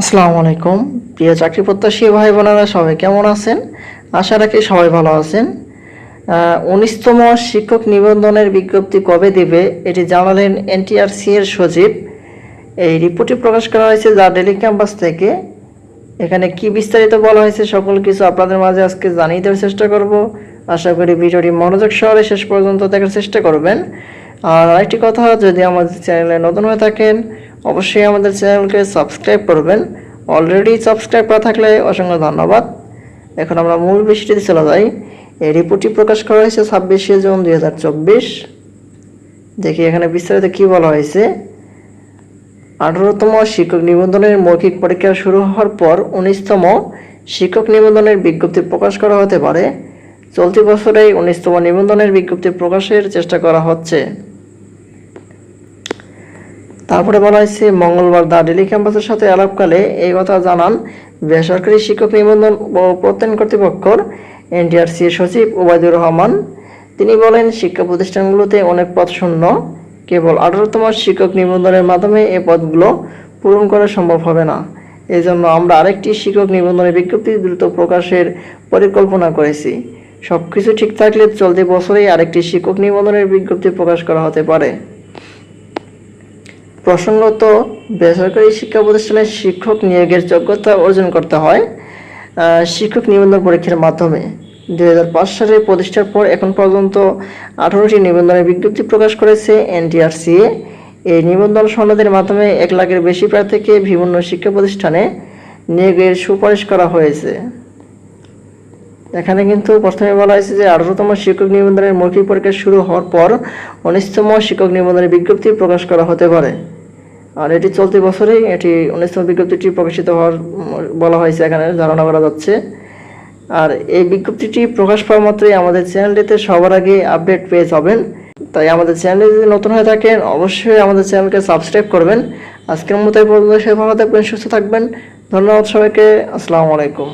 আসসালামু আলাইকুম প্রিয় চাকরি প্রত্যাশী ভাই বোনেরা, সবাই কেমন আছেন? আশা রাখি সবাই ভালো আছেন। উনিশতম শিক্ষক নিবন্ধনের বিজ্ঞপ্তি কবে দেবে এটি জানালেন এনটিআরসি এর সচিব। এই রিপোর্টটি প্রকাশ করা হয়েছে যা ডেলি ক্যাম্পাস থেকে। এখানে কি বিস্তারিত বলা হয়েছে সকল কিছু আপনাদের মাঝে আজকে জানিয়ে দেওয়ার চেষ্টা করব। আশা করি ভিডিওটি মনোযোগ সহকারে শেষ পর্যন্ত দেখার চেষ্টা করবেন। আর আরেকটি কথা, যদি আমাদের চ্যানেলে নতুন হয়ে থাকেন অবশ্যই আমাদের চ্যানেলকে সাবস্ক্রাইব করবেন। অলরেডি সাবস্ক্রাইব করা থাকলে অসংখ্য ধন্যবাদ। এখন আমরা মূল বিষয়টিতে চলে যাই। এই রিপোর্টটি প্রকাশ করা হয়েছে ছাব্বিশে জুন দুই হাজার চব্বিশ। দেখি এখানে বিস্তারিত কি বলা হয়েছে। আঠারোতম শিক্ষক নিবন্ধনের মৌখিক পরীক্ষা শুরু হওয়ার পর উনিশতম শিক্ষক নিবন্ধনের বিজ্ঞপ্তি প্রকাশ করা হতে পারে। চলতি বছরেই উনিশতম নিবন্ধনের বিজ্ঞপ্তি প্রকাশের চেষ্টা করা হচ্ছে। তারপরে বলা হয়েছে, মঙ্গলবার দা ডেলি ক্যাম্পাসের সাথে আলাপকালে এই কথা জানান বেসরকারি শিক্ষক নিবন্ধন ও প্রত্যয়ন কর্তৃপক্ষর এনটিআরসি সচিব ওবায়দুর রহমান। তিনি বলেন, শিক্ষা প্রতিষ্ঠানগুলোতে অনেক পদ শূন্য। কেবল আঠারোতম শিক্ষক নিবন্ধনের মাধ্যমে এ পদগুলো পূরণ করা সম্ভব হবে না। এই জন্য আমরা আরেকটি শিক্ষক নিবন্ধনের বিজ্ঞপ্তি দ্রুত প্রকাশের পরিকল্পনা করেছি। সব কিছু ঠিক থাকলে চলতি বছরেই আরেকটি শিক্ষক নিবন্ধনের বিজ্ঞপ্তি প্রকাশ করা হতে পারে। প্রসঙ্গত, বেসরকারি শিক্ষা প্রতিষ্ঠানে শিক্ষক নিয়োগের যোগ্যতা অর্জন করতে হয় শিক্ষক নিবন্ধন পরীক্ষার মাধ্যমে। দুই হাজার পাঁচ সালে প্রতিষ্ঠার পর এখন পর্যন্ত আঠারোটি নিবন্ধনের বিজ্ঞপ্তি প্রকাশ করেছে এনটিআরসিএ। এই নিবন্ধন সনদের মাধ্যমে এক লাখের বেশি প্রার্থীকে বিভিন্ন শিক্ষা প্রতিষ্ঠানে নিয়োগের সুপারিশ করা হয়েছে। এখানে কিন্তু প্রথমে বলা হয়েছে যে, আঠারোতম শিক্ষক নিবন্ধনের মৌখিক পরীক্ষা শুরু হওয়ার পর উনিশতম শিক্ষক নিবন্ধনের বিজ্ঞপ্তি প্রকাশ করা হতে পারে। আর এটি চলতি বছরেই এটি উনিশতম বিজ্ঞপ্তিটি প্রকাশিত হওয়ার বলা হয়েছে, এখানে ধারণা করা যাচ্ছে। আর এই বিজ্ঞপ্তিটি প্রকাশ পাওয়া মাত্রই আমাদের চ্যানেলটিতে সবার আগে আপডেট পেয়ে যাবেন। তাই আমাদের চ্যানেলে যদি নতুন হয়ে থাকেন, অবশ্যই আমাদের চ্যানেলকে সাবস্ক্রাইব করবেন। আজকের মতো পর্যন্ত সে ভালো থাকবেন, সুস্থ থাকবেন। ধন্যবাদ সবাইকে, আসসালামু আলাইকুম।